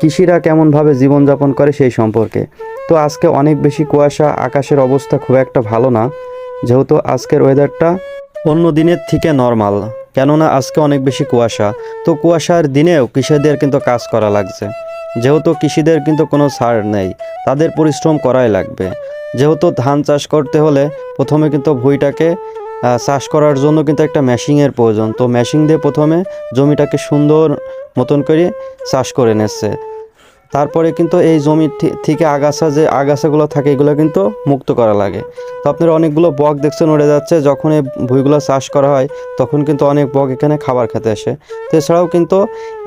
কৃষিরা কেমনভাবে জীবনযাপন করে সেই সম্পর্কে। তো আজকে অনেক বেশি কুয়াশা, আকাশের অবস্থা খুব একটা ভালো না। যেহেতু আজকের ওয়েদারটা অন্য দিনের থেকে নর্মাল কেননা আজকে অনেক বেশি কুয়াশা। তো কুয়াশার দিনেও কৃষিদের কিন্তু কাজ করা লাগছে। যেহেতু কৃষিদের কিন্তু কোনো ছাড় নেই, তাদের পরিশ্রম করাই লাগবে। যেহেতু ধান চাষ করতে হলে প্রথমে কিন্তু ভুঁইটাকে চাষ করার জন্য কিন্তু একটা মেশিংয়ের প্রয়োজন। তো মেশিং দিয়ে প্রথমে জমিটাকে সুন্দর মতন করে চাষ করে নিচ্ছে। তারপরে কিন্তু এই জমি থেকে আগাছা যে আগাছাগুলো থাকে, এগুলো কিন্তু মুক্ত করা লাগে। তো আপনারা অনেকগুলো বক দেখছেন, উড়ে যাচ্ছে। যখন এই ভুঁইগুলো চাষ করা হয়, তখন কিন্তু অনেক বক এখানে খাবার খেতে আসে। তো এছাড়াও কিন্তু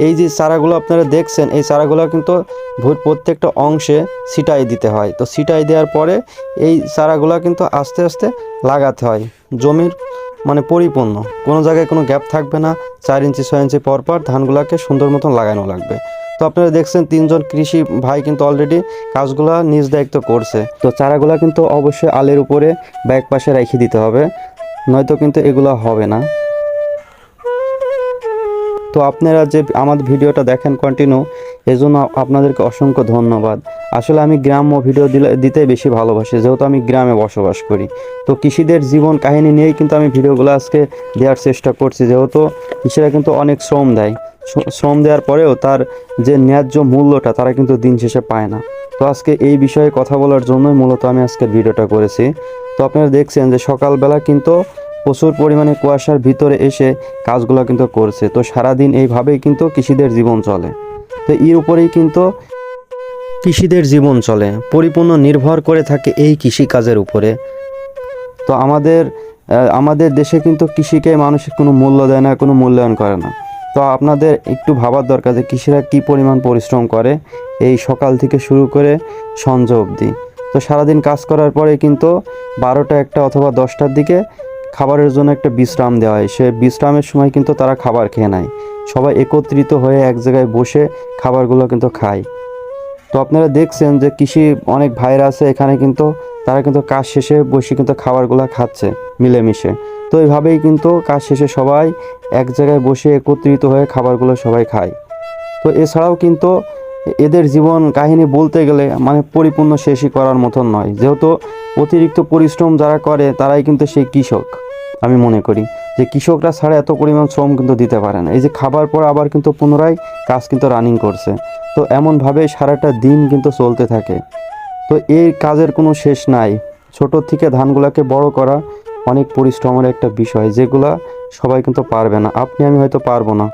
এই যে চারাগুলো আপনারা দেখছেন, এই চারাগুলো কিন্তু ভুঁইর প্রত্যেকটা অংশে ছিটাই দিতে হয়। তো ছিটাই দেওয়ার পরে এই চারাগুলো কিন্তু আস্তে আস্তে লাগাতে হয়। জমির মানে পরিপূর্ণ। কোনো জায়গায় কোনো গ্যাপ থাকবে না। চার ইঞ্চি, ছয় ইঞ্চি পর পর ধানগুলোকে সুন্দর মতন লাগানো লাগবে। তো আপনারা দেখছেন তিনজন কৃষি ভাই কিন্তু অলরেডি কাজগুলা নিজ দায়িত্ব করছে। তো চারাগুলা কিন্তু অবশ্যই আলের উপরে ব্যাক পাশে রেখে দিতে হবে, নয়তো কিন্তু এগুলো হবে না। তো আপনারা যে আমাদের ভিডিওটা দেখেন কন্টিনিউ এজন্য আপনাদেরকে অসংখ্য ধন্যবাদ। আসলে আমি গ্রাম্য ভিডিও দিলে, দিতে বেশি ভালোবাসি, যেহেতু আমি গ্রামে বসবাস করি। তো কৃষিদের জীবন কাহিনী নিয়েই কিন্তু আমি ভিডিওগুলো আজকে দেওয়ার চেষ্টা করছি, যেহেতু কৃষিরা কিন্তু অনেক শ্রম দেয়। শ্রম দেওয়ার পরেও তার যে ন্যায্য মূল্যটা তারা কিন্তু দিন শেষে পায় না। তো আজকে এই বিষয়ে কথা বলার জন্যই মূলত আমি আজকের ভিডিওটা করেছি। তো আপনারা দেখছেন যে সকালবেলা কিন্তু প্রচুর পরিমাণে কুয়াশার ভিতরে এসে কাজগুলো কিন্তু করছে। তো সারাদিন এইভাবেই কিন্তু কৃষিদের জীবন চলে। তো এর উপরেই কিন্তু কৃষিদের জীবন চলে। পরিপূর্ণ নির্ভর করে থাকে এই কৃষিকাজের উপরে। তো আমাদের আমাদের দেশে কিন্তু কৃষিকে মানুষ কোনো মূল্য দেয় না, কোনো মূল্যায়ন করে না। তো আপনাদের একটু ভাবার দরকার যে কৃষিরা কী পরিমাণ পরিশ্রম করে এই সকাল থেকে শুরু করে সন্ধ্যা অবধি। তো সারাদিন কাজ করার পরে কিন্তু বারোটা একটা অথবা দশটার দিকে খাবারের জন্য একটা বিশ্রাম দেওয়া হয়। সে বিশ্রামের সময় কিন্তু তারা খাবার খেয়ে নেয়। সবাই একত্রিত হয়ে এক জায়গায় বসে খাবারগুলো কিন্তু খায়। তো আপনারা দেখছেন যে কৃষি অনেক ভাইরা আছে, এখানে কিন্তু তারা কিন্তু কাজ শেষে বসে কিন্তু খাবারগুলো খাচ্ছে মিলেমিশে। তো এইভাবেই কিন্তু কাজ শেষে সবাই এক জায়গায় বসে একত্রিত হয়ে খাবারগুলো সবাই খায়। তো এছাড়াও কিন্তু এদের জীবন কাহিনী বলতে গেলে মানে পরিপূর্ণ শেষই করার মতন নয়। যেহেতু অতিরিক্ত পরিশ্রম যারা করে, তারাই কিন্তু সেই কৃষক, আমি মনে করি। যে কৃষকরা ছাড়া এত পরিমাণ শ্রম কিন্তু দিতে পারে না। এই যে খাবার পর আবার কিন্তু পুনরায় কাজ কিন্তু রানিং করছে। তো এমনভাবে সারাটা দিন কিন্তু চলতে থাকে। তো এই কাজের কোনো শেষ নাই। ছোট থেকে ধানগুলোকে বড় করা অনেক পরিশ্রমের একটা বিষয় যেগুলা সবাই কিন্তু পারবে না। আপনি আমি হয়তো পারব না।